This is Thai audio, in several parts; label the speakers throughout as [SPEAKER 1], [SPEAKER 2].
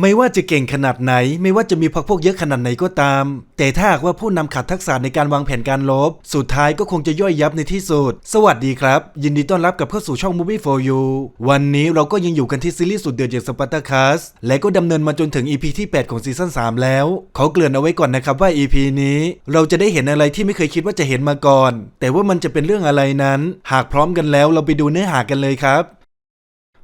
[SPEAKER 1] ไม่ว่าจะเก่งขนาดไหน ไม่ว่าจะมีพักพวกเยอะขนาดไหนก็ตาม แต่ถ้าหากว่าผู้นำขาดทักษะในการวางแผนการลบ สุดท้ายก็คงจะย่อยยับในที่สุด สวัสดีครับ ยินดีต้อนรับกลับเข้าสู่ช่อง Movie for You วันนี้เราก็ยังอยู่กันที่ซีรีส์สุดเดือดอย่างสปาร์ตาคัสและก็ดำเนินมาจนถึง EP ที่ 8 ของซีซั่น3 แล้ว ขอเกริ่นเอาไว้ก่อนนะครับว่า EP นี้ เราจะได้เห็นอะไรที่ไม่เคยคิดว่าจะเห็นมาก่อน แต่ว่ามันจะเป็นเรื่องอะไรนั้น หากพร้อมกันแล้วเราไปดูเนื้อหากันเลยครับ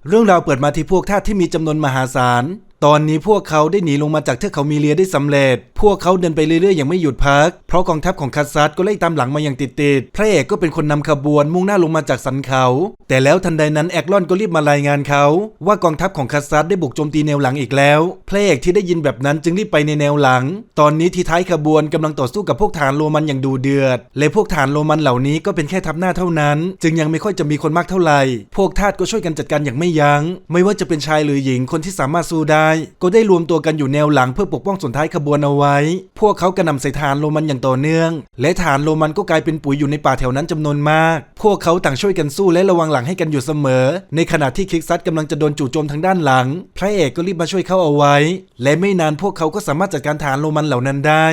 [SPEAKER 1] เรื่องราวเปิดมาที่พวกทาสที่มีจำนวนมหาศาล ตอนนี้พวกเขาได้หนีลงมาจากเทือกเขามีเลียได้สำเร็จ พวกเขาเดินไปเรื่อยๆอย่างไม่หยุดพัก เพราะกองทัพของคัสซัสก็ไล่ตามหลังมาอย่างติดๆ พระเอกก็เป็นคนนำขบวนมุ่งหน้าลงมาจากสันเขา แต่แล้วทันใดนั้นแอกลอนก็รีบมารายงานเขา ว่ากองทัพของคัสซัสได้บุกโจมตีแนวหลังอีกแล้ว พระเอกที่ได้ยินแบบนั้นจึงรีบไปในแนวหลัง ตอนนี้ที่ท้ายขบวนกำลังต่อสู้กับพวกฐานโรมันอย่างดูเดือด และพวกฐานโรมันเหล่านี้ก็เป็นแค่ทัพหน้าเท่านั้น จึงยังไม่ค่อยจะมีคนมากเท่าไหร่ พวกทาสก็ช่วยกันจัดการอย่างไม่ยัง้ง ไม่ว่าจะเป็นชายหรือหญิงคนที่สามารถสู้ได้ก็ได้รวมตัวกันอยู่แนวหลังเพื่อปกป้องส่วนท้ายขบวนเอาไว้ พวกเขากระนำใส่ฐานโรมันอย่างต่อเนื่อง และฐานโรมันก็กลายเป็นปุ๋ยอยู่ในป่าแถวนั้นจำนวนมาก พวกเขาต่างช่วยกันสู้และระวังหลังให้กันอยู่เสมอ ในขณะที่คลิกซัดกำลังจะโดนจู่โจมทางด้านหลัง พระเอกก็รีบมาช่วยเขาเอาไว้ และไม่นานพวกเขาก็สามารถจัดการฐานโรมันเหล่านั้นได้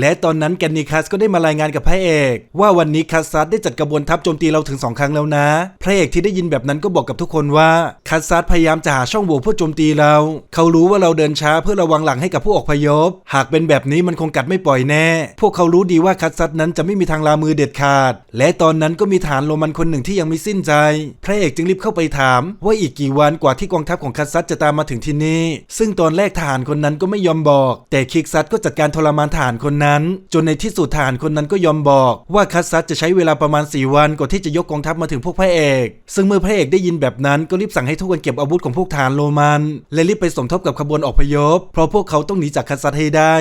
[SPEAKER 1] และตอนนั้นแกนนิคัสก็ได้มารายงานกับพระเอก ว่าวันนี้คัสซัสได้จัดกระบวนทัพโจมตีเราถึงสองครั้งแล้วนะ พระเอกที่ได้ยินแบบนั้นก็บอกกับทุกคนว่าคัสซัสพยายามจะหาช่องโหว่เพื่อโจมตีเรา เขารู้ว่าเราเดินช้าเพื่อระวังหลังให้กับผู้อพยพ หากเป็นแบบนี้มันคงกัดไม่ปล่อยแน่ พวกเขารู้ดีว่าคัสซัสนั้นจะไม่มีทางลามือเด็ดขาด และตอนนั้นก็มีฐานโรมันคนหนึ่งที่ยังไม่สิ้นใจ พระเอกจึงรีบเข้าไปถาม ว่าอีกกี่วันกว่าที่กองทัพของคัสซัสจะตามมาถึงที่นี่ ซึ่งตอนแรกทหารคนนั้นก็ไม่ยอมบอก แต่คิกซัสก็จัดการทรมานทหารคนนั้น จนในที่สุดทหารคนนั้นก็ยอมบอกว่าคัสซัสจะใช้เวลาประมาณ 4 วันก่อนที่จะยกกองทัพมาถึงพวกพระเอก ซึ่งเมื่อพระเอกได้ยินแบบนั้นก็รีบสั่งให้ทุกคนเก็บอาวุธของพวกทหารโรมัน และรีบไปสมทบกับขบวนอพยพ เพราะพวกเขาต้องหนีจากคัสซัสให้ได้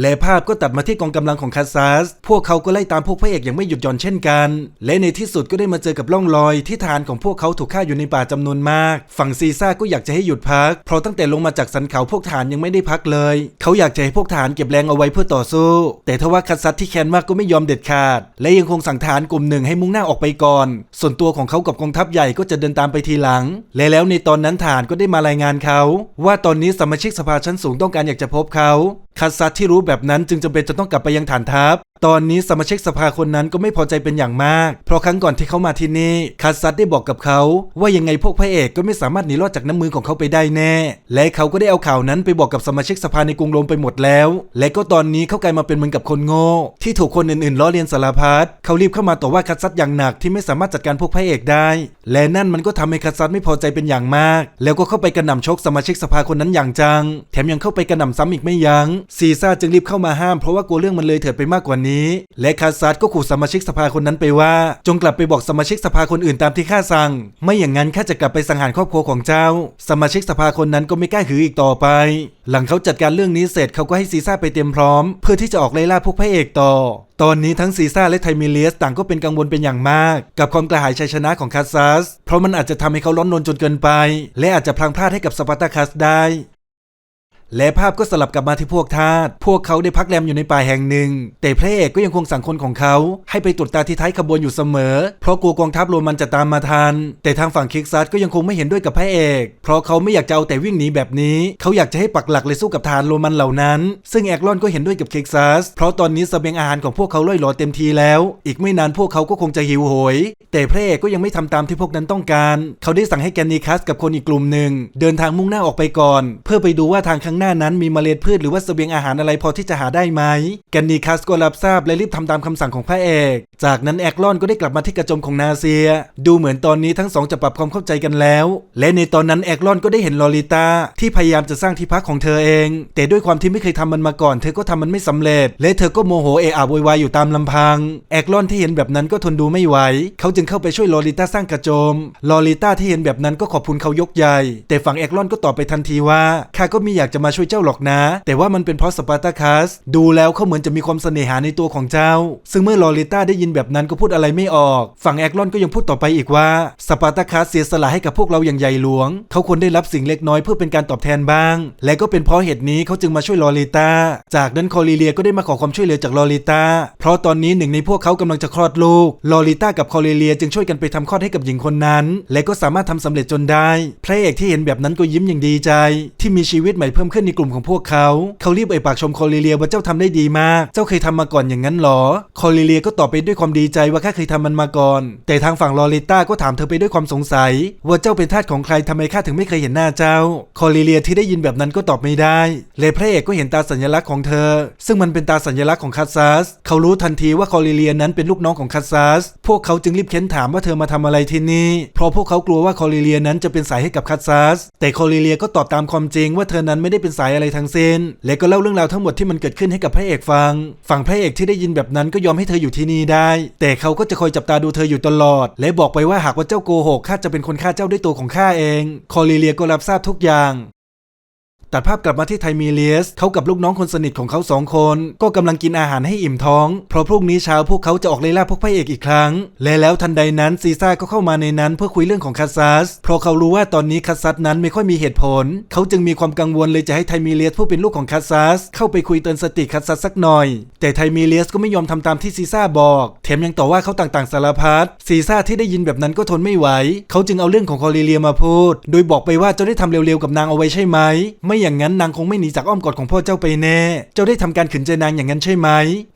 [SPEAKER 1] และภาพก็ตัดมาที่กองกำลังของคาซัสพวกเขาก็ไล่ตามพวกพระเอกอย่างไม่หยุดหย่อนเช่นกัน และในที่สุดก็ได้มาเจอกับร่องรอย ที่ฐานของพวกเขาถูกฆ่าอยู่ในป่าจำนวนมาก ฝั่งซีซ่าก็อยากจะให้หยุดพัก เพราะตั้งแต่ลงมาจากสันเขาพวกฐานยังไม่ได้พักเลย เขาอยากจะให้พวกฐานเก็บแรงเอาไว้เพื่อต่อสู้ แต่ทว่าคาซัสที่แค้นมากก็ไม่ยอมเด็ดขาด และยังคงสั่งฐานกลุ่มหนึ่งให้มุ่งหน้าออกไปก่อน ส่วนตัวของเขากับกองทัพใหญ่ก็จะเดินตามไปทีหลัง และแล้วในตอนนั้นฐานก็ได้มารายงานเขา ว่าตอนนี้สมาชิกสภาชั้นสูงต้องการอยากจะพบเขาคัสซัสที่รู้แบบนั้นจึงจำเป็นจะต้องกลับไปยังฐานทัพ ตอนนี้สมาชิกสภาคนนั้นก็ไม่พอใจเป็นอย่างมาก เพราะครั้งก่อนที่เขามาที่นี่คัสซัสได้บอกกับเขา ว่ายังไงพวกพระเอกก็ไม่สามารถหนีรอดจากน้ำมือของเขาไปได้แน่ และเขาก็ได้เอาข่าวนั้นไปบอกกับสมาชิกสภาในกรุงโรมไปหมดแล้ว และก็ตอนนี้เขากลายมาเป็นเหมือนกับคนโง่ ที่ถูกคนอื่นๆล้อเลียนสารพัดเขารีบเข้ามาต่อว่าคัสซัสอย่างหนักที่ไม่สามารถจัดการพวกพระเอกได้ และนั่นมันก็ทำให้คัสซัสไม่พอใจเป็นอย่างมาก แล้วก็เข้าไปกระหน่ำชกสมาชิกสภาคนนั้นอย่างจัง แถมยังเข้าไปกระหน่ำซ้ำอีกไม่ยัง้งซีซ่าจึงรีบเข้ามาห้ามเพราะว่ากลัวเรื่องมันเลยเถิดไปมากกว่านี้และคัสซัสก็ขู่สมาชิกสภาคนนั้นไปว่า จงกลับไปบอกสมาชิกสภาคนอื่นตามที่ข้าสั่ง ไม่อย่างนั้นข้าจะกลับไปสังหารครอบครัวของเจ้า สมาชิกสภาคนนั้นก็ไม่กล้าหืออีกต่อไป หลังเขาจัดการเรื่องนี้เสร็จเขาก็ให้ซีซ่าไปเตรียมพร้อม เพื่อที่จะออกไล่ล่าพวกพระเอกต่อตอนนี้ทั้งซีซ่าและไทมิเลียสต่างก็เป็นกังวลเป็นอย่างมาก กับความกระหายชัยชนะของคาซัส เพราะมันอาจจะทำให้เขาร้อนรนจนเกินไป และอาจจะพลังพลาดให้กับสปาร์ตาคัสได้ และภาพก็สลับกลับมาที่พวกทาส พวกเขาได้พักแรมอยู่ในป่าแห่งหนึ่ง แต่พระเอกก็ยังคงสั่งคนของเขา ให้ไปตรวจตาที่ท้ายขบวนอยู่เสมอ เพราะกลัวกองทัพโรมันจะตามมาทัน แต่ทางฝั่งคิกซัสก็ยังคงไม่เห็นด้วยกับพระเอก เพราะเขาไม่อยากจะเอาแต่วิ่งหนีแบบนี้ เขาอยากจะให้ปักหลักเลยสู้กับทานโรมันเหล่านั้น ซึ่งแอกลอนก็เห็นด้วยกับคิกซัส เพราะตอนนี้เสบียงอาหารของพวกเขาล่อยหลอเต็มทีแล้ว อีกไม่นานพวกเขาก็คงจะหิวโหย แต่พระเอกก็ยังไม่ทำตามที่พวกนั้นต้องการ เขาได้สั่งให้แกนนิคัสกับคนอีกกลุ่มหนึ่งเดินทางมุ่งหน้าออกไปก่อน เพื่อไปดูว่าทางข้างหน้านั้นมีเมล็ดพืชหรือว่าเสบียงอาหารอะไรพอที่จะหาได้ไหม แกนนิคัสก็รับทราบและรีบทำตามคำสั่งของพระเอก จากนั้นแอกลอนก็ได้กลับมาที่กระโจมของนาเซีย ดูเหมือนตอนนี้ทั้งสองจะปรับความเข้าใจกันแล้ว และในตอนนั้นแอกลอนก็ได้เห็นลอริตาที่พยายามจะสร้างที่พักของเธอเอง แต่ด้วยความที่ไม่เคยทำมันมาก่อน เธอก็ทำมันไม่สำเร็จ และเธอก็โมโหเอะอะโวยวายอยู่ตามลำพัง แอกลอนที่เห็นแบบนั้นก็ทนดูไม่ไหว เขาจึงเข้าไปช่วยลอริตาสร้างกระโจม ลอริตาที่เห็นแบบนั้นก็ขอบคุณเขายกใหญ่ แต่ฝั่งแอกลอนก็ตอบไปทันทีว่าข้าก็มีอยากจะมามาช่วยเจ้าหรอกนะ แต่ว่ามันเป็นเพราะสปาร์ตาคัสดูแล้วเขาเหมือนจะมีความเสน่หาในตัวของเจ้า ซึ่งเมื่อลอริต้าได้ยินแบบนั้นก็พูดอะไรไม่ออก ฝั่งแอคลอนก็ยังพูดต่อไปอีกว่าสปาร์ตาคัสเสียสละให้กับพวกเราอย่างใหญ่หลวง เขาควรได้รับสิ่งเล็กน้อยเพื่อเป็นการตอบแทนบ้าง และก็เป็นเพราะเหตุนี้เขาจึงมาช่วยลอริต้า จากนั้นคอลิเลียก็ได้มาขอความช่วยเหลือจากลอริต้า เพราะตอนนี้หนึ่งในพวกเขากำลังจะคลอดลูก ลอริต้ากับคอลิเลียจึงช่วยกันไปทำคลอดให้กับหญิงคนนั้น และก็สามารถทำสำเร็จจนได้ พระเอกที่เห็นแบบนั้นก็ยิ้มอย่างดีใจ ที่มีชีวิตใหม่เพิ่มขึ้นในกลุ่มของพวกเขา เขารีบเอ่ยปากชมคอลิเลียว่าเจ้าทำได้ดีมาก เจ้าเคยทำมาก่อนอย่างนั้นหรอ คอลิเลียก็ตอบไปด้วยความดีใจว่าข้าเคยทำมันมาก่อน แต่ทางฝั่งลอริต้าก็ถามเธอไปด้วยความสงสัย ว่าเจ้าเป็นทาสของใครทำไมข้าถึงไม่เคยเห็นหน้าเจ้า คอลิเลียที่ได้ยินแบบนั้นก็ตอบไม่ได้และพระเอกก็เห็นตาสัญลักษณ์ของเธอ ซึ่งมันเป็นตาสัญลักษณ์ของคัสซัสเขารู้ทันทีว่าคอลิเลียนั้นเป็นลูกน้องของคัสซัสพวกเขาจึงรีบเค้นถามว่าเธอมาทำอะไรที่นี่ เพราะพวกเขากลัวว่าคอลิเลียนั้นจะเป็นสายให้กับคัสซัสแต่คอลิเลียก็ตอบตามความจริงว่าเธอนั้นไม่ได้เป็นสายอะไรทั้งสิ้น และก็เล่าเรื่องราวทั้งหมดที่มันเกิดขึ้นให้กับพระเอกฟัง ฝั่งพระเอกที่ได้ยินแบบนั้นก็ยอมให้เธออยู่ที่นี่ได้ แต่เขาก็จะคอยจับตาดูเธออยู่ตลอด และบอกไปว่าหากว่าเจ้าโกหกข้าจะเป็นคนฆ่าเจ้าด้วยตัวของข้าเอง คอลีเลียก็รับทราบทุกอย่าง ตัดภาพกลับมาที่ไทมีเลียสเขากับลูกน้องคนสนิทของเขาสองคน ก็กำลังกินอาหารให้อิ่มท้อง เพราะพรุ่งนี้เช้าพวกเขาจะออกไล่ล่าพวกพระเอกอีกครั้ง และแล้วทันใดนั้นซีซ่าก็เข้ามาในนั้นเพื่อคุยเรื่องของคัสซัสเพราะเขารู้ว่าตอนนี้คัสซัสนั้นไม่ค่อยมีเหตุผล เขาจึงมีความกังวลเลยจะให้ไทมีเลียสผู้เป็นลูกของคัสซัสเข้าไปคุยเตือนสติคัสซัสสักหน่อย แต่ไทมีเลียสก็ไม่ยอมทำตามที่ซีซ่าบอกแถมยังต่อว่าเขาต่างๆสารพัดซีซ่าที่ได้ยินแบบนั้นก็ทนไม่ไหวเขาจึงเอาเรื่องของคอลิเลียมาพูด โดยบอกไปว่าจ้าได้ทำเร็วๆกับนางเอาไว้ใช่ไหมไม่อย่างนั้นนางคงไม่หนีจากอ้อมกอดของพ่อเจ้าไปแน่ เจ้าได้ทำการขืนใจนางอย่างนั้นใช่ไหม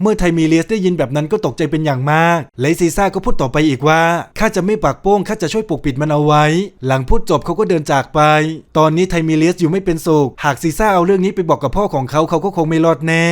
[SPEAKER 1] เมื่อไทมีเลียสได้ยินแบบนั้นก็ตกใจเป็นอย่างมากเลซีซ่าก็พูดต่อไปอีกว่า ข้าจะไม่ปากโป้ง ข้าจะช่วยปกปิดมันเอาไว้ หลังพูดจบเขาก็เดินจากไป ตอนนี้ไทมีเลียสอยู่ไม่เป็นสุข หากซีซ่าเอาเรื่องนี้ไปบอกกับพ่อของเขาเขาก็คงไม่รอดแน่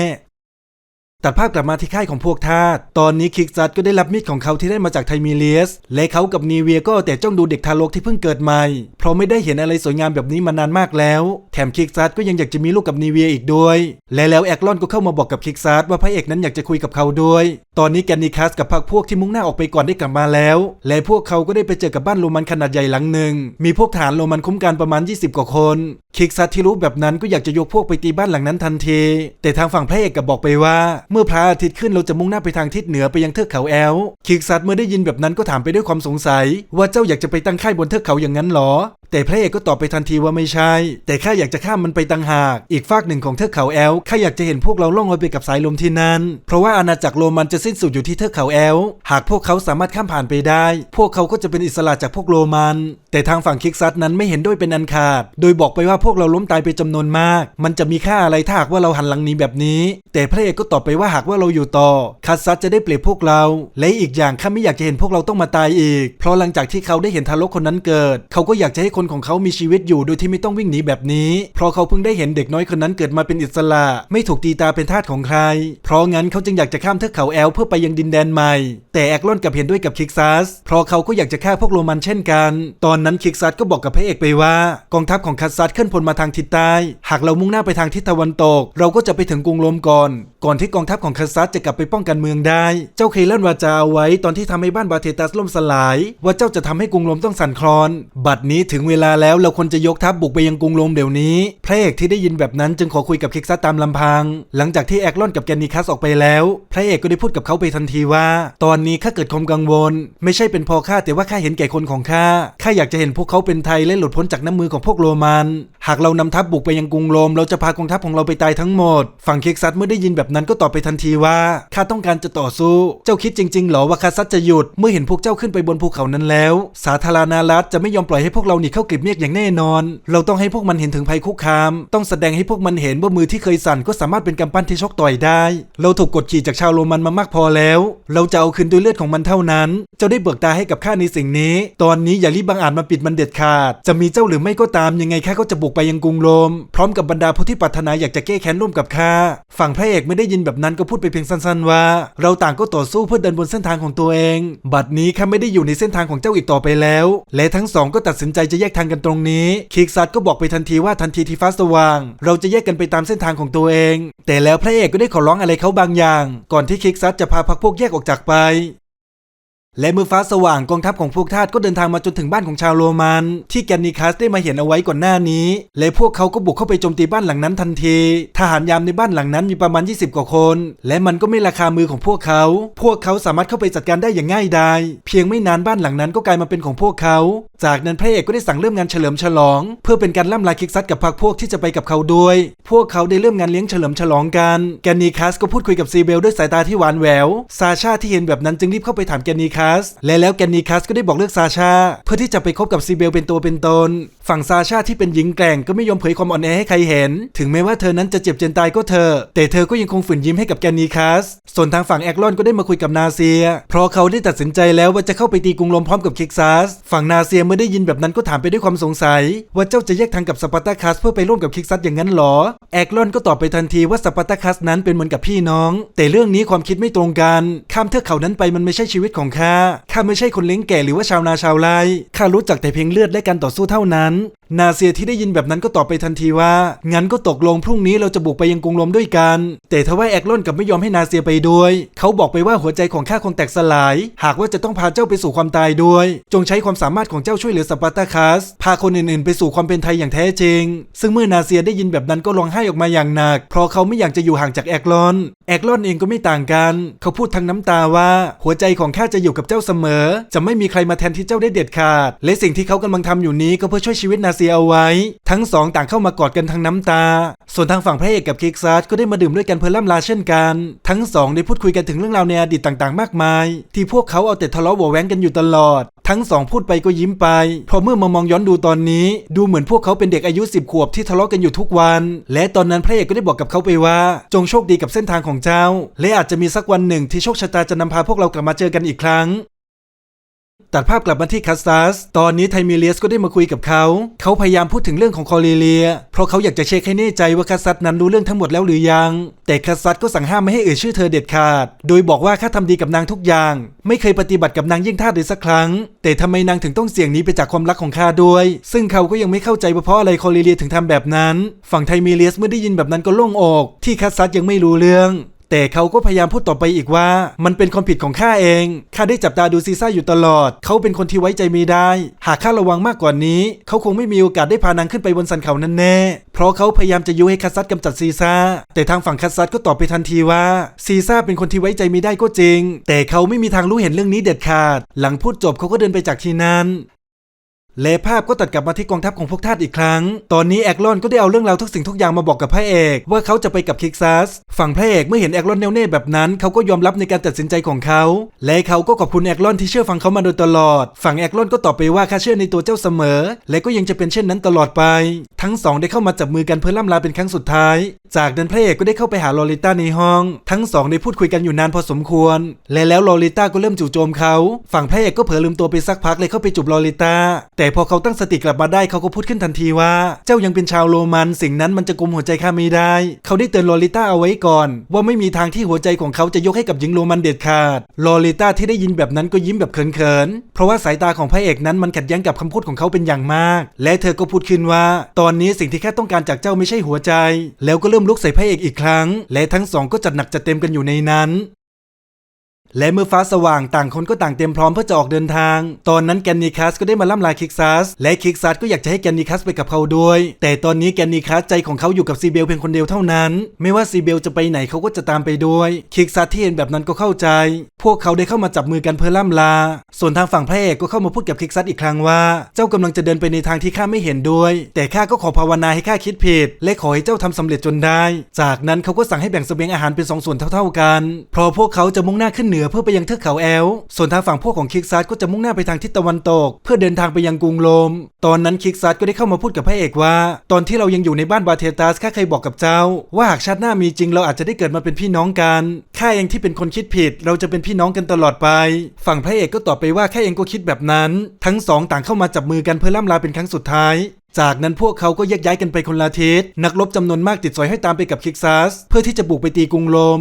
[SPEAKER 1] ตัดภาพกลับมาที่ค่ายของพวกทาส ตอนนี้คิกซัตก็ได้รับมีดของเขาที่ได้มาจากไทมีเลียส และเขากับนีเวียก็เอาแต่จ้องดูเด็กทารกที่เพิ่งเกิดใหม่ เพราะไม่ได้เห็นอะไรสวยงามแบบนี้มานานมากแล้ว แถมคิกซัตก็ยังอยากจะมีลูกกับนีเวียอีกด้วย และแล้วแอกลอนก็เข้ามาบอกกับคิกซัตว่าพระเอกนั้นอยากจะคุยกับเขาด้วย ตอนนี้แกนนิคัสกับพรรคพวกที่มุ่งหน้าออกไปก่อนได้กลับมาแล้ว และพวกเขาก็ได้ไปเจอกับบ้านโรมันขนาดใหญ่หลังหนึ่ง มีพวกฐานโรมันคุ้มกันประมาณ 20 กว่าคน คิกซัตที่รู้แบบนั้นก็อยากจะยกพวกไปตีบ้านหลังนั้นทันที แต่ทางฝั่งพระเอกกับบอกไปว่าเมื่อพระอาทิตย์ขึ้นเราจะมุ่งหน้าไปทางทิศเหนือไปยังเทือกเขาแอลคิกซัตเมื่อได้ยินแบบนั้นก็ถามไปด้วยความสงสัย ว่าเจ้าอยากจะไปตั้งค่ายบนเทือกเขาอย่างนั้นหรอ แต่พระเอกก็ตอบไปทันทีว่าไม่ใช่ แต่ข้าอยากจะข้ามมันไปต่างหาก อีกฝากหนึ่งของเทือกเขาแอลข้าอยากจะเห็นพวกเราล่องลอยไปกับสายลมที่นั่น เพราะว่าอาณาจักรโรมันจะสิ้นสุดอยู่ที่เทือกเขาแอลหากพวกเขาสามารถข้ามผ่านไปได้ พวกเขาก็จะเป็นอิสระจากพวกโรมัน แต่ทางฝั่งคิกซัตนั้นไม่เห็นด้วยเป็นอันขาด โดยบอกไปว่าพวกเราล้มตายไปจำนวนมาก มันจะมีค่าอะไรถ้าหากว่าเราหันหลังหนีแบบนี้ แต่พระเอกก็ตอบไปว่าหากว่าเราอยู่ต่อคัสซัตจะได้เปรียบพวกเรา และอีกอย่างข้าไม่อยากจะเห็นพวกเราต้องมาตายอีก เพราะหลังจากที่เขาได้เห็นทารกคนนั้นเกิด เขาก็อยากจะให้คนของเขามีชีวิตอยู่โดยที่ไม่ต้องวิ่งหนีแบบนี้ เพราะเขาเพิ่งได้เห็นเด็กน้อยคนนั้นเกิดมาเป็นอิสระ ไม่ถูกตีตาเป็นทาสของใคร เพราะงั้นเขาจึงอยากจะข้ามเทือกเขาแอลเพื่อไปยังดินแดนใหม่ แต่แอกลอนกับเห็นด้วยกับคิกซัสเพราะเขาก็อยากจะฆ่าพวกโรมันเช่นกัน ตอนนั้นคิกซัสก็บอกกับพระเอกไปว่ากองทัพของคัสซัสเคลื่อนพลมาทางทิศใต้ หากเรามุ่งหน้าไปทางทิศตะวันตก เราก็จะไปถึงกรุงโรมก่อนก่อนที่กองทัพของคัสซัสจะกลับไปป้องกันเมืองได้ เจ้าเคยเล่นวาจาเอาไว้ตอนที่ทำให้บ้านบาเทตัสล่มสลาย ว่าเจ้าจะทำให้กรุงโรมต้องสั่นคลอน บัดนี้ถึงเวลาแล้วเราควรจะยกทัพบุกไปยังกรุงโรมเดี๋ยวนี้ พระเอกที่ได้ยินแบบนั้นจึงขอคุยกับเคกซัสตามลำพัง หลังจากที่แอกลอนกับแกนนิคัสออกไปแล้ว พระเอกก็ได้พูดกับเขาไปทันทีว่า ตอนนี้ข้าเกิดความกังวล ไม่ใช่เป็นเพอข้าแต่ว่าข้าเห็นแก่คนของข้าข้าอยากจะเห็นพวกเขาเป็นไทยและหลุดพ้นจากน้ำมือของพวกโรมัน หากเรานำทัพบุกไปยังกรุงโรม เราจะพากองทัพของเราไปตายทั้งหมด ฝั่งคิกซัสเมื่อได้ยินแบบนั้นก็ตอบไปทันทีว่าข้าต้องการจะต่อสู้ เจ้าคิดจริงๆหรอว่าคาซัสจะหยุด เมื่อเห็นพวกเจ้าขึ้นไปบนภูเขานั้นแล้ว สาธารณรัฐจะไม่ยอมปล่อยให้พวกเราหนีเข้ากลีบเมฆอย่างแน่นอน เราต้องให้พวกมันเห็นถึงภัยคุกคาม ต้องแสดงให้พวกมันเห็นว่ามือที่เคยสั่นก็สามารถเป็นกำปั้นที่ชกต่อยได้ เราถูกกดขี่จากชาวโรมันมามากพอแล้ว เราจะเอาคืนด้วยเลือดของมันเท่านั้น เจ้าได้เบิกตาให้กับข้าในสิ่งนี้ ตอนนี้อย่ารีบบังอาจมาปิดมันเด็ดขาด จะมีเจ้าหรือไม่ก็ตามยังไงข้าก็จะบุกไปยังกรุงโรม พร้อมกับบรรดาผู้ที่ปรารถนาอยากจะแก้แค้นร่วมกับข้าฝั่งพระระเอกไม่ได้ยินแบบนั้นก็พูดไปเพียงสั้นๆว่า เราต่างก็ต่อสู้เพื่อเดินบนเส้นทางของตัวเอง บัดนี้ข้าไม่ได้อยู่ในเส้นทางของเจ้าอีกต่อไปแล้ว และทั้งสองก็ตัดสินใจจะแยกทางกันตรงนี้ คิกซัดก็บอกไปทันทีว่าทันทีที่ฟ้าสว่าง เราจะแยกกันไปตามเส้นทางของตัวเอง แต่แล้วพระเอกก็ได้ขอร้องอะไรเขาบางอย่าง ก่อนที่คิกซัดจะพาพักพวกแยกออกจากไป และเมื่อฟ้าสว่างกองทัพของพวกทาสก็เดินทางมาจนถึงบ้านของชาวโรมัน ที่แกนนิคัสได้มาเห็นเอาไว้ก่อนหน้านี้ และพวกเขาก็บุกเข้าไปโจมตีบ้านหลังนั้นทันที ทหารยามในบ้านหลังนั้นมีประมาณ 20 กว่าคน และมันก็ไม่ราคามือของพวกเขา พวกเขาสามารถเข้าไปจัดการได้อย่างง่ายดายเพียงไม่นานบ้านหลังนั้นก็กลายมาเป็นของพวกเขา จากนั้นพระเอกก็ได้สั่งเริ่มงานเฉลิมฉลอง เพื่อเป็นการล่ำลาคิกซัสกับพรรคพวกที่จะไปกับเขาด้วย พวกเขาได้เริ่มงานเลี้ยงเฉลิมฉลองกันแกนนิคัสก็พูดคุยกับซีเบลด้วยสายตาที่หวานแหววซาชาที่เห็นแบบนั้นจึงรีบเข้าไปถามแกนนิคัสและแล้วแกนนิคัสก็ได้บอกเลิกซาชาเพื่อที่จะไปคบกับซีเบลเป็นตัวเป็นตน ฝั่งซาชาที่เป็นหญิงแกร่งก็ไม่ยอมเผยความอ่อนแอให้ใครเห็น ถึงแม้ว่าเธอนั้นจะเจ็บจนตายก็เถอะแต่เธอก็ยังคงฝืนยิ้มให้กับแกนนิคัสส่วนทางฝั่งแอกลอนก็ได้มาคุยกับนาเซีย เพราะเขาได้ตัดสินใจแล้วว่าจะเข้าไปตีกรุงโรมพร้อมกับคิกซัสฝั่งนาเซียเมื่อได้ยินแบบนั้นก็ถามไปด้วยความสงสัย ว่าเจ้าจะแยกทางกับสปาร์ตาคัสเพื่อไปร่วมกับคิกซัสอย่างนั้นหรอ แอกลอนก็ตอบไปทันทีว่าสปาร์ตาคัสนั้นเป็นเหมือนกับพี่น้อง แต่เรื่องนี้ความคิดไม่ตรงกัน ข้ามเทือกเขานั้นไปมันไม่ใช่ชีวิตของข้าข้าไม่ใช่คนเลี้ยงแก่หรือว่าชาวนาชาวไร่ข้ารู้จักแต่เพียงเลือดและการต่อสู้เท่านั้นนาเซียที่ได้ยินแบบนั้นก็ตอบไปทันทีว่า งั้นก็ตกลงพรุ่งนี้เราจะบุกไปยังกรุงโรมด้วยกัน แต่ทว่าแอกลอนกับไม่ยอมให้นาเซียไปด้วย เขาบอกไปว่าหัวใจของข้าคงแตกสลาย หากว่าจะต้องพาเจ้าไปสู่ความตายด้วย จงใช้ความสามารถของเจ้าช่วยเหลือสปาร์ตาคัส พาคนอื่นๆ ไปสู่ความเป็นไทยอย่างแท้จริง ซึ่งเมื่อนาเซียได้ยินแบบนั้นก็ร้องไห้ออกมาอย่างหนัก เพราะเขาไม่อยากจะอยู่ห่างจากแอกลอน แอกลอนเองก็ไม่ต่างกัน เขาพูดทั้งน้ำตาว่า หัวใจของข้าจะอยู่กับเจ้าเสมอ จะไม่มีใครมาแทนที่เจ้าได้เด็ดขาด และสิ่งที่เขากำลังทำอยู่นี้ก็เพื่อช่วยชีวิตนาเซียเอาไว้ ทั้งสองต่างเข้ามากอดกันทั้งน้ำตา ส่วนทางฝั่งพระเอกกับเคิกซัสก็ได้มาดื่มด้วยกันเพื่อล่ำลาเช่นกัน ทั้งสองได้พูดคุยกันถึงเรื่องราวในอดีตต่างๆ มากมาย ที่พวกเขาเอาแต่ทะเลาะเบาะแว้งกันอยู่ตลอด ทั้งสองพูดไปก็ยิ้มไปพราะเมื่อมามองย้อนดูตอนนี้ ดูเหมือนพวกเขาเป็นเด็กอายุ 10 ขวบที่ทะเลาะกันอยู่ทุกวัน และตอนนั้นพระเอกก็ได้บอกกับเขาไปว่า จงโชคดีกับเส้นทางของเจ้า และอาจจะมีสักวันหนึ่งที่โชคชะตาจะนำพาพวกเรากลับมาเจอกันอีกครั้ง ตัดภาพกลับมาที่คัสซัสตอนนี้ไทมิเลียสก็ได้มาคุยกับเขา เขาพยายามพูดถึงเรื่องของคอริเลีย เพราะเขาอยากจะเช็คให้แน่ใจว่าคัสซัสนั้นรู้เรื่องทั้งหมดแล้วหรือยัง แต่คัสซัสก็สั่งห้ามไม่ให้เอ่ยชื่อเธอเด็ดขาด โดยบอกว่าข้าทำดีกับนางทุกอย่าง ไม่เคยปฏิบัติกับนางยิ่งท่าเลยสักครั้ง แต่ทำไมนางถึงต้องเสี่ยงนี้ไปจากความรักของข้าด้วย ซึ่งเขาก็ยังไม่เข้าใจว่าเพราะอะไรคอริเลียถึงทำแบบนั้น ฝั่งไทมิเลียสเมื่อได้ยินแบบนั้นก็โล่งอก ที่คัสซัสยังไม่รู้เรื่อง แต่เขาก็พยายามพูดต่อไปอีกว่า มันเป็นความผิดของข้าเองข้าได้จับตาดูซีซ่าอยู่ตลอด เขาเป็นคนที่ไว้ใจไม่ได้ หากข้าระวังมากกว่านี้ เขาคงไม่มีโอกาสได้พานางขึ้นไปบนสันเขานั้นแน่ เพราะเขาพยายามจะยุให้คัสซัดกำจัดซีซ่า แต่ทางฝั่งคัสซัดก็ตอบไปทันทีว่าซีซ่าเป็นคนที่ไว้ใจไม่ได้ก็จริง แต่เขาไม่มีทางรู้เห็นเรื่องนี้เด็ดขาด หลังพูดจบเขาก็เดินไปจากที่นั้น แลภาพก็ตัดกลับมาที่กองทัพของพวกทาสอีกครั้ง ตอนนี้แอกลอนก็ได้เอาเรื่องราวทุกสิ่งทุกอย่างมาบอกกับพระเอก ว่าเขาจะไปกับคิกซัส ฝั่งพระเอกเมื่อเห็นแอกลอนแน่วแน่แบบนั้น เขาก็ยอมรับในการตัดสินใจของเขา และเขาก็ขอบคุณแอกลอนที่เชื่อฟังเขามาโดยตลอด ฝั่งแอกลอนก็ตอบไปว่าข้าเชื่อในตัวเจ้าเสมอ และก็ยังจะเป็นเช่นนั้นตลอดไป ทั้งสองได้เข้ามาจับมือกันเพื่อล่ำลาเป็นครั้งสุดท้าย จากนั้นพระเอกก็ได้เข้าไปหาลอริต้าในห้อง ทั้งสองได้พูดคุยกันอยู่นานพอสมควร และแล้วลอริต้าก็เริ่มจู่โจมเขา ฝั่งพระเอกก็เผลอลืมตัวไปสักพักเลยเข้าไปจูบลอริต้าแต่พอเขาตั้งสติกลับมาได้เขาก็พูดขึ้นทันทีว่า เจ้ายังเป็นชาวโรมัน สิ่งนั้นมันจะกุมหัวใจข้าไม่ได้ เขาได้เตือนลอริต้าเอาไว้ก่อน ว่าไม่มีทางที่หัวใจของเขาจะยกให้กับหญิงโรมันเด็ดขาดลอริต้าที่ได้ยินแบบนั้นก็ยิ้มแบบเขินๆเพราะว่าสายตาของพระเอกนั้นมันขัดแย้งกับคำพูดของเขาเป็นอย่างมาก และเธอก็พูดขึ้นว่า ตอนนี้สิ่งที่แค่ต้องการจากเจ้าไม่ใช่หัวใจ แล้วก็เริ่มลุกใส่พระเอกอีกครั้ง และทั้งสองก็จัดหนักจัดเต็มกันอยู่ในนั้น และเมื่อฟ้าสว่างต่างคนก็ต่างเตรียมพร้อมเพื่อจะออกเดินทาง ตอนนั้นแกนนิคัสก็ได้มาล่ำลาคิกซัสและคิกซัสก็อยากจะให้แกนนิคัสไปกับเขาด้วย แต่ตอนนี้แกนนิคัสใจของเขาอยู่กับซีเบลเพียงคนเดียวเท่านั้น ไม่ว่าซีเบลจะไปไหนเขาก็จะตามไปด้วยคิกซัสที่เห็นแบบนั้นก็เข้าใจ พวกเขาได้เข้ามาจับมือกันเพื่อล่ำลา ส่วนทางฝั่งพระเอกก็เข้ามาพูดกับคิกซัสอีกครั้งว่า เจ้ากำลังจะเดินไปในทางที่ข้าไม่เห็นด้วย แต่ข้าก็ขอภาวนาให้ข้าคิดผิด และขอให้เจ้าทำสำเร็จจนได้ จากนั้นเขาก็สั่งให้แบ่งเสบียงอาหารเป็นสองส่วนเท่า ๆกัน เพราะพวกเขาจะมุ่งหน้าขึ้นเหนือเพื่อไปยังเทือกเขาแอล ส่วนทางฝั่งพวกของคิกซัสก็จะมุ่งหน้าไปทางทิศตะวันตก เพื่อเดินทางไปยังกรุงโรม ตอนนั้นคิกซัสก็ได้เข้ามาพูดกับพระเอกว่า ตอนที่เรายังอยู่ในบ้านบาเทตัสข้าเคยบอกกับเจ้า ว่าหากชาติหน้ามีจริงเราอาจจะได้เกิดมาเป็นพี่น้องกันข้าเองที่เป็นคนคิดผิด เราจะเป็นพี่น้องกันตลอดไป ฝั่งพระเอกก็ตอบไปว่าข้าเองก็คิดแบบนั้น ทั้งสองต่างเข้ามาจับมือกันเพื่อล่ำลาเป็นครั้งสุดท้ายจากนั้นพวกเขาก็แยกย้ายกันไปคนละทิศ นักรบจำนวนมากติดสอยให้ตามไปกับคิกซัส เพื่อที่จะบุกไปตีกรุงโรม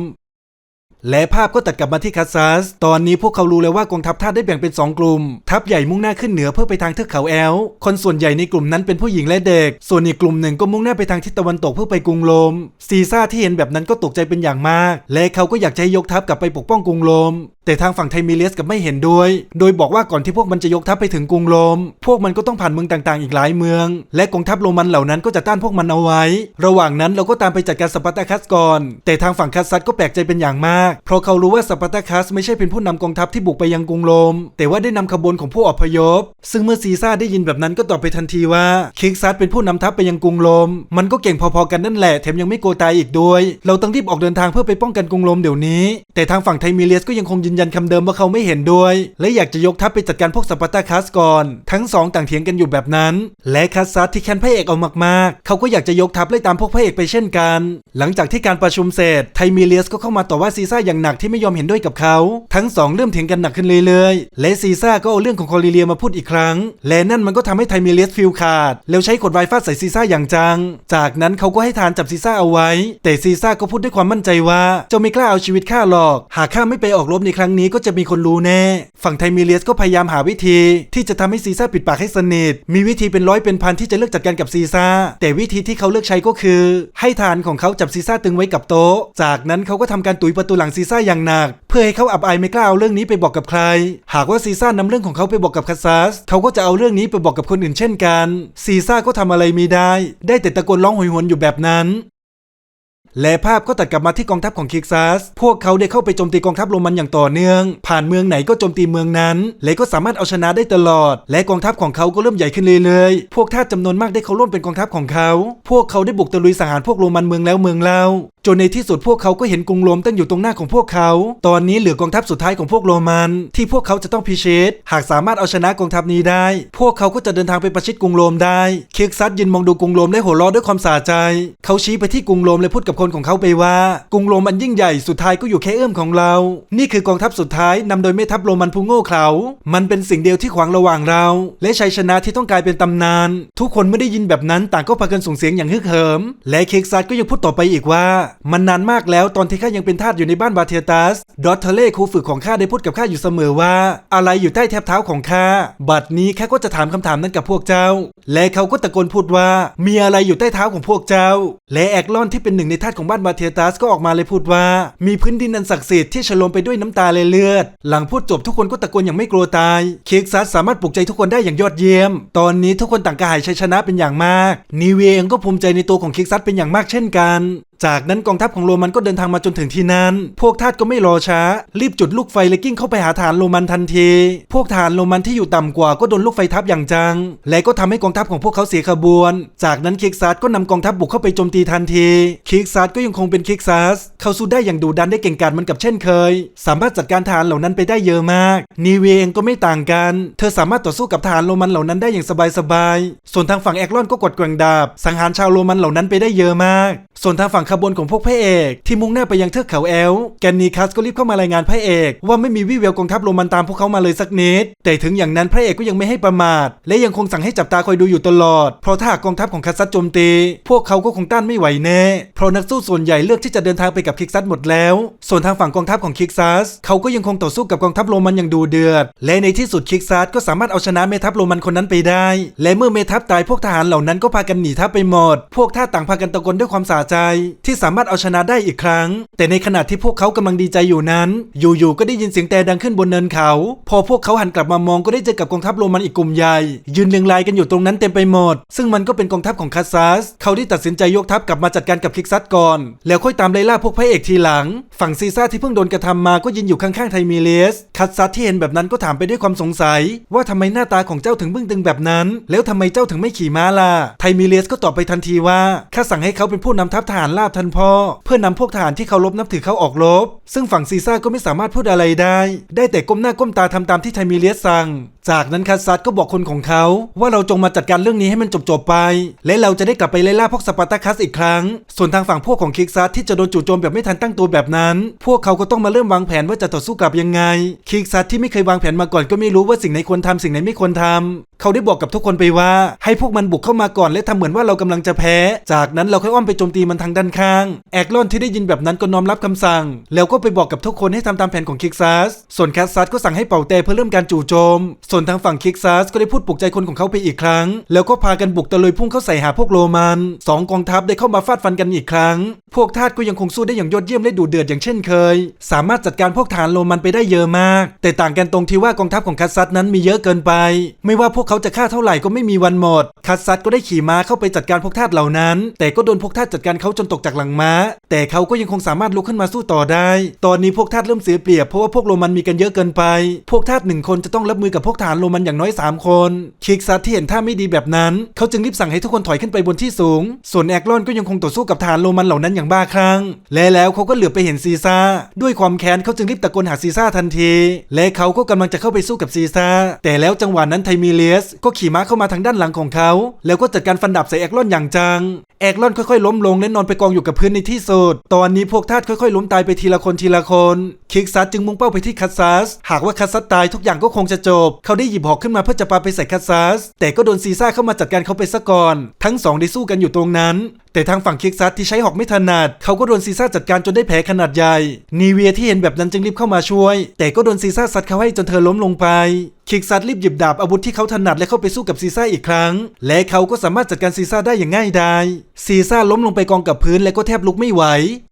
[SPEAKER 1] และภาพก็ตัดกลับมาที่คัสซัส ตอนนี้พวกเขารู้แล้วว่ากองทัพทาสได้แบ่งเป็น 2 กลุ่ม ทัพใหญ่มุ่งหน้าขึ้นเหนือเพื่อไปทางเทือกเขาแอล คนส่วนใหญ่ในกลุ่มนั้นเป็นผู้หญิงและเด็ก ส่วนอีกกลุ่มหนึ่งก็มุ่งหน้าไปทางทิศตะวันตกเพื่อไปกรุงโรม ซีซ่าที่เห็นแบบนั้นก็ตกใจเป็นอย่างมาก และเขาก็อยากจะให้ยกทัพกลับไปปกป้องกรุงโรม แต่ทางฝั่งไทมิเลสกับไม่เห็นด้วย โดยบอกว่าก่อนที่พวกมันจะยกทัพไปถึงกรุงโรม พวกมันก็ต้องผ่านเมืองต่างๆ อีกหลายเมือง และกองทัพโรมันเหล่านั้นก็จะต้านพวกมันเอาไว้ ระหว่างนั้นเราก็ตามไปจัดการสปาร์ตาคัสก่อน แต่ทางฝั่งคัสซัสก็แปลกใจเป็นอย่างมากเพราะเขารู้ว่าสปาร์ตาคัสไม่ใช่เป็นผู้นำกองทัพที่บุกไปยังกรุงโรม แต่ว่าได้นำขบวนของผู้อพยพ ซึ่งเมื่อซีซ่าได้ยินแบบนั้นก็ตอบไปทันทีว่าคิกซัสเป็นผู้นำทัพไปยังกรุงโรม มันก็เก่งพอๆกันนั่นแหละแถมยังไม่โกตายอีกด้วย เราต้องรีบออกเดินทางเพื่อไปป้องกันกรุงโรมเดี๋ยวนี้ แต่ทางฝั่งไทมิเลียสก็ยังคงยืนยันคำเดิมว่าเขาไม่เห็นด้วย และอยากจะยกทัพไปจัดการพวกสปาร์ตาคัสก่อน ทั้งสองต่างเถียงกันอยู่แบบนั้น และคัสซัสที่แค้นพระเอกเอามากๆ เขาก็อยากจะยกทัพไล่ตามพวกพระเอกไปเช่นกัน หลังจากที่การประชุมเสร็จไทมิเลียสก็เข้ามาต่อว่าซีซ่าอย่างหนักที่ไม่ยอมเห็นด้วยกับเขา ทั้งสองเริ่มเถียงกันหนักขึ้นเรื่อยๆ และซีซ่าก็เอาเรื่องของคอริเลียมาพูดอีกครั้ง และนั่นมันก็ทำให้ไทมิเลียสฟิลขาด แล้วใช้ขวดไวน์ฟาดใส่ซีซ่าอย่างจัง จากนั้นเขาก็ให้ทานจับซีซ่าเอาไว้ แต่ซีซ่าก็พูดด้วยความมั่นใจว่าเจ้าไม่กล้าเอาชีวิตข้าหรอก หากข้าไม่ไปออกรบในครั้งนี้ก็จะมีคนรู้แน่ ฝั่งไทมิเลียสก็พยายามหาวิธี ที่จะทำให้ซีซ่าปิดปากให้สนิท มีวิธีเป็นร้อยเป็นพันที่จะเลือกจัดการกับซีซ่า แต่วิธีที่เขาเลือกใช้ก็คือ ให้ทานของเขาจับซีซ่าตึงไว้กับโต๊ะ จากนั้นเขาก็ทำการตุยประตูหลังซีซ่าอย่างหนัก เพื่อให้เขาอับอายไม่กล้าเอาเรื่องนี้ไปบอกกับใคร หากว่าซีซ่านำเรื่องของเขาไปบอกกับคัสซัสเขาก็จะเอาเรื่องนี้ไปบอกกับคนอื่นเช่นกันซีซ่าก็ทำอะไรไม่ได้ ได้แต่ตะโกนร้องโหยหวนอยู่แบบนั้นและภาพก็ตัดกลับมาที่กองทัพของคิกซัส พวกเขาได้เข้าไปโจมตีกองทัพโรมันอย่างต่อเนื่อง ผ่านเมืองไหนก็โจมตีเมืองนั้น และก็สามารถเอาชนะได้ตลอด และกองทัพของเขาก็เริ่มใหญ่ขึ้นเรื่อยๆ พวกทาสจำนวนมากได้เข้าร่วมเป็นกองทัพของเขา พวกเขาได้บุกตะลุยสังหารพวกโรมันเมืองแล้วเมืองเล่าจนในที่สุดพวกเขาก็เห็นกรุงโรมตั้งอยู่ตรงหน้าของพวกเขา ตอนนี้เหลือกองทัพสุดท้ายของพวกโรมัน ที่พวกเขาจะต้องพิชิต หากสามารถเอาชนะกองทัพนี้ได้ พวกเขาก็จะเดินทางไปประชิดกรุงโรมได้ เคิกซัสยืนมองดูกรุงโรมและหัวเราะด้วยความสะใจ เขาชี้ไปที่กรุงโรมและพูดกับคนของเขาไปว่า กรุงโรมอันยิ่งใหญ่สุดท้ายก็อยู่แค่เอื้อมของเรา นี่คือกองทัพสุดท้ายนำโดยแม่ทัพโรมันผู้โง่เขลา มันเป็นสิ่งเดียวที่ขวางระหว่างเรา และชัยชนะที่ต้องกลายเป็นตำนาน ทุกคนไม่ได้ยินแบบนั้นต่างก็พากันส่งเสียงอย่างฮึกเหิม และคิกซัสก็ยังพูดต่อไปอีกว่ามันนานมากแล้วตอนที่ข้ายังเป็นทาสอยู่ในบ้านบาเทียตัส ดอตเทเล่ครูฝึกของข้าได้พูดกับข้าอยู่เสมอว่า อะไรอยู่ใต้แทบเท้าของข้า บัดนี้ข้าก็จะถามคำถามนั้นกับพวกเจ้า และเขาก็ตะโกนพูดว่า มีอะไรอยู่ใต้เท้าของพวกเจ้า และแอกลอนที่เป็นหนึ่งในทาสของบ้านบาเทียตัสก็ออกมาเลยพูดว่า มีพื้นดินอันศักดิ์สิทธิ์ที่ฉลมไปด้วยน้ำตาและเลือด หลังพูดจบทุกคนก็ตะโกนอย่างไม่กลัวตายเค้กซัสสามารถปลุกใจทุกคนได้อย่างยอดเยี่ยม ตอนนี้ทุกคนต่างกระหายชัยชนะเป็นอย่างมากนีเวเองก็ภูมิใจในตัวของเค้กซัสเป็นอย่างมากเช่นกัน จากนั้นกองทัพของโรมันก็เดินทางมาจนถึงที่นั้น พวกทาสก็ไม่รอช้า รีบจุดลูกไฟและกิ้งเข้าไปหาฐานโรมันทันที พวกฐานโรมันที่อยู่ต่ำกว่าก็โดนลูกไฟทับอย่างจัง และก็ทำให้กองทัพของพวกเขาเสียขบวน จากนั้นคิกซัสก็นำกองทัพบุกเข้าไปโจมตีทันทีคิกซัสก็ยังคงเป็นคิกซัสเขาสู้ได้อย่างดุดันได้เก่งกาจเหมันกับเช่นเคย สามารถจัดการฐานเหล่านั้นไปได้เยอะมาก นีเวเองก็ไม่ต่างกัน เธอสามารถต่อสู้กับฐานโรมันเหล่านั้นได้อย่างสบายๆส่วนทางฝั่งแอกลอนก็กดแกว่งดาบ สังหารชาวโรมันเหล่านั้นไปได้เยอะมาก ส่วนทางฝั่งขบวนของพวกพระเอก ที่มุ่งหน้าไปยังเทือกเขาแอล แกนนีคัสก็รีบเข้ามารายงานพระเอก ว่าไม่มีวี่แววกองทัพโรมันตามพวกเขามาเลยสักนิด แต่ถึงอย่างนั้นพระเอกก็ยังไม่ให้ประมาท และยังคงสั่งให้จับตาคอยดูอยู่ตลอด เพราะถ้าหากกองทัพของคัสซัสโจมตี พวกเขาก็คงต้านไม่ไหวแน่ เพราะนักสู้ส่วนใหญ่เลือกที่จะเดินทางไปกับคิกซัสหมดแล้ว ส่วนทางฝั่งกองทัพของคิกซัสเขาก็ยังคงต่อสู้กับกองทัพโรมันอย่างดูเดือด และในที่สุดคิกซัสก็สามารถเอาชนะเมทัพโรมันคนนั้นไปได้ และเมื่อเมทัพตายพวกทหารเหล่านั้นก็พากันหนีทัพไปหมด พวกท่าต่างพากันตะโกนด้วยความสะใจที่สามารถเอาชนะได้อีกครั้ง แต่ในขณะที่พวกเขากำลังดีใจอยู่นั้น อยู่ๆก็ได้ยินเสียงแต่ดังขึ้นบนเนินเขา พอพวกเขาหันกลับมามองก็ได้เจอกับกองทัพโรมันอีกกลุ่มใหญ่ ยืนเรียงรายกันอยู่ตรงนั้นเต็มไปหมด ซึ่งมันก็เป็นกองทัพของคัสซัส เขาได้ตัดสินใจยกทัพกลับมาจัดการกับคิกซัสก่อน แล้วค่อยตามไล่ล่าพวกพระเอกทีหลัง ฝั่งซีซ่าที่เพิ่งโดนกระทำมาก็ยืนอยู่ข้างๆไทมิเลสคัสซัสที่เห็นแบบนั้นก็ถามไปด้วยความสงสัย ว่าทำไมหน้าตาของเจ้าถึงบึ้งตึงแบบนั้น แล้วทำไมเจ้าถึงไม่ขี่ม้าล่ะไทมิเลสก็ตอบไปทันทีว่าข้าสั่งให้เขาเป็นผู้นำทัพทหารลาท่านพ่อ เพื่อนำพวกทหารที่เขารบนับถือเขาออกรบ ซึ่งฝั่งซีซ่าก็ไม่สามารถพูดอะไรได้ ได้แต่ก้มหน้าก้มตาทำตามที่ไทมิเลียสสั่งจากนั้นคัสซัสก็บอกคนของเขา ว่าเราจงมาจัดการเรื่องนี้ให้มันจบๆไป และเราจะได้กลับไปไล่ล่าพวกสปาร์ตาคัสอีกครั้ง ส่วนทางฝั่งพวกของคิกซัสที่จะโดนจู่โจมแบบไม่ทันตั้งตัวแบบนั้น พวกเขาก็ต้องมาเริ่มวางแผนว่าจะต่อสู้กลับยังไง คิกซัสที่ไม่เคยวางแผนมาก่อนก็ไม่รู้ว่าสิ่งไหนควรทำสิ่งไหนไม่ควรทำเขาได้บอกกับทุกคนไปว่าให้พวกมันบุกเข้ามาก่อนและทำเหมือนว่าเรากำลังจะแพ้ จากนั้นเราค่อยอ้อมไปโจมตีมันทางด้านข้าง แอกลอนที่ได้ยินแบบนั้นก็น้อมรับคำสั่ง แล้วก็ไปบอกกับทุกคนให้ทำตามแผนของคิกซัสส่วนแคสซัสก็สั่งให้เป่าเตเพื่อเริ่มการจู่โจมส่วนทางฝั่งคิกซัสก็ได้พูดปลุกใจคนของเขาไปอีกครั้ง แล้วก็พากันบุกตะลุยพุ่งเข้าใส่หาพวกโรมันสองกองทัพได้เข้ามาฟาดฟันกันอีกครั้ง พวกทาสก็ยังคงสู้ได้อย่างยอดเยี่ยมและดุเดือดอย่างเช่นเคย สามารถจัดการพวกฐานโรมันไปได้เยอะมาก แต่ต่างกันตรงที่ว่ากองทัพของคัสซัสนั้นมีเยอะเกินไป ไม่ว่าพวกเขาจะฆ่าเท่าไหร่ก็ไม่มีวันหมด คัสซัสก็ได้ขี่ม้าเข้าไปจัดการพวกทาสเหล่านั้น แต่ก็โดนพวกทาสจัดการเขาจนตกจากหลังม้า แต่เขาก็ยังคงสามารถลุกขึ้นมาสู้ต่อได้ ตอนนี้พวกทาสเริ่มเสียเปรียบเพราะว่าพวกโรมันมีกันเยอะเกินไป พวกทาสหนึ่งคนจะต้องรับมือกับพวกทหารโรมันอย่างน้อยสามคนคิกซัสที่เห็นท่าไม่ดีแบบนั้น เขาจึงรีบสั่งให้ทุกคนถอยขึ้นไปบนที่สูง ส่วนแอกลอนก็ยังคงต่อสู้กับทหารโรมันเหล่านั้นอย่างบ้าคลั่งและแล้วเขาก็เหลือบไปเห็นซีซ่าด้วยความแค้นเขาจึงรีบตะโกนหาซีซ่าทันที และเขาก็กำลังจะเข้าไปสู้กับซีซ่าแต่แล้วจังหวะนั้นไทมิเลียส ก็ขี่ม้าเข้ามาทางด้านหลังของเขา แล้วก็จัดการฟันดาบใส่แอกลอนอย่างจังแอกลอนค่อยๆล้มลงและนอนไปกองอยู่กับพื้นในที่สุดตอนนี้พวกทาสค่อยๆล้มตายไปทีละคนทีละคน คิกซัสจึงมุ่งเป้าไปที่คัสซัส หากว่าคัสซัสตายทุกอย่างก็คงจะจบ เขาได้หยิบหอกขึ้นมาเพื่อจะปาไปใส่คัสซัส แต่ก็โดนซีซ่าเข้ามาจัดการเขาไปซะก่อน ทั้งสองได้สู้กันอยู่ตรงนั้น แต่ทางฝั่งเคิกซัสที่ใช้หอกไม่ถนัดเขาก็โดนซีซ่าจัดการจนได้แผลขนาดใหญ่ นีเวียที่เห็นแบบนั้นจึงรีบเข้ามาช่วย แต่ก็โดนซีซ่าซัดเขาให้จนเธอล้มลงไปคิกซัสรีบหยิบดาบอาวุธที่เขาถนัดและเข้าไปสู้กับซีซ่าอีกครั้ง และเขาก็สามารถจัดการซีซ่าได้อย่างง่ายดายซีซ่าล้มลงไปกองกับพื้นและก็แทบลุกไม่ไหว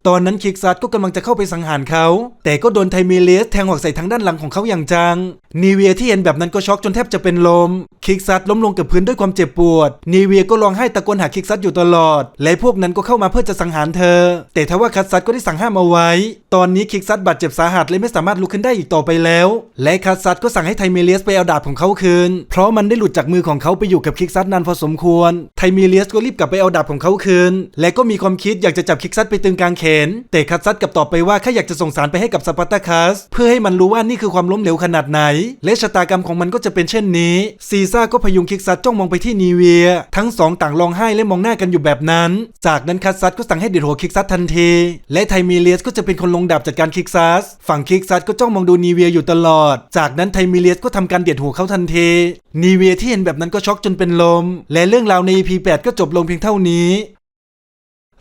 [SPEAKER 1] ตอนนั้นคิกซัสก็กำลังจะเข้าไปสังหารเขา แต่ก็โดนไทเมเลสแทงหอกใส่ทางด้านหลังของเขาอย่างจัง นีเวียที่เห็นแบบนั้นก็ช็อกจนแทบจะเป็นลม คิกซัสล้มลงกับพื้นด้วยความเจ็บปวด นีเวียก็ร้องไห้ตะโกนหาคิกซัสอยู่ตลอด และพวกนั้นก็เข้ามาเพื่อจะสังหารเธอ แต่ทว่าคัสซัสก็ได้สั่งห้ามเอาไว้ ตอนนี้คิกซัสบาดเจ็บสาหัสและไม่สามารถลุกขึ้นได้อีกต่อไปแล้ว และคัสซัสก็สั่งให้ไทเมเลียสไปเอาดาบของเขาคืน เพราะมันได้หลุดจากมือของเขาไปอยู่กับคิกซัสนานพอสมควร ไทเมเลียสก็รีบกลับไปเอาดาบของเขาคืน และก็มีความคิดอยากจะจับคิกซัสไปตึงกลางแขน แต่คัสซัสกลับตอบไปว่าแค่อยากจะส่งสารไปให้กับสปาร์ตาคัสเพื่อให้มันรู้ว่านี่คือความล้มเหลวขนาดไหนและชะตากรรมของมันก็จะเป็นเช่นนี้ ซีซ่าก็พยุงคิกซัสจ้องมองไปที่นีเวีย ทั้งสองต่างร้องไห้และมองหน้ากันอยู่แบบนั้น จากนั้นคัสซัสก็สั่งให้เด็ดหัวคิกซัสทันที และไทมิเลียสก็จะเป็นคนลงดาบจัดการคิกซัสฝั่งคิกซัสก็จ้องมองดูนีเวียอยู่ตลอด จากนั้นไทมิเลียสก็ทำการเด็ดหัวเขาทันทีนีเวียที่เห็นแบบนั้นก็ช็อกจนเป็นลม และเรื่องราวใน EP 8 ก็จบลงเพียงเท่านี้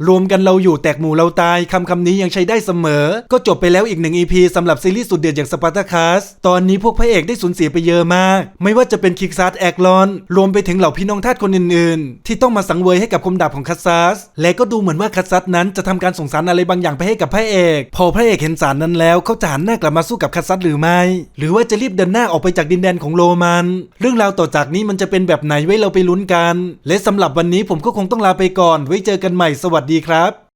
[SPEAKER 1] รวมกันเราอยู่แตกหมู่เราตายคำคำนี้ยังใช้ได้เสมอ ก็จบไปแล้วอีกหนึ่ง EP สำหรับซีรีส์สุดเดือดอย่างสปาร์ตาคัสตอนนี้พวกพระเอกได้สูญเสียไปเยอะมาก ไม่ว่าจะเป็นคิกซัสแอกลอน รวมไปถึงเหล่าพี่น้องทาสคนอื่นๆ ที่ต้องมาสังเวยให้กับคมดาบของคัสซัสและก็ดูเหมือนว่าคัสซัสนั้นจะทำการส่งสารอะไรบางอย่างไปให้กับพระเอก พอพระเอกเห็นสารนั้นแล้วเขาจะหันหน้ากลับมาสู้กับคัสซัสหรือไม่ หรือว่าจะรีบเดินหน้าออกไปจากดินแดนของโรมัน เรื่องราวต่อจากนี้มันจะเป็นแบบไหนไว้เราไปลุ้นกัน และสำหรับวันนี้ผมก็คงต้องลาไปก่อน ไว้เจอกันใหม่สวัสดีครับ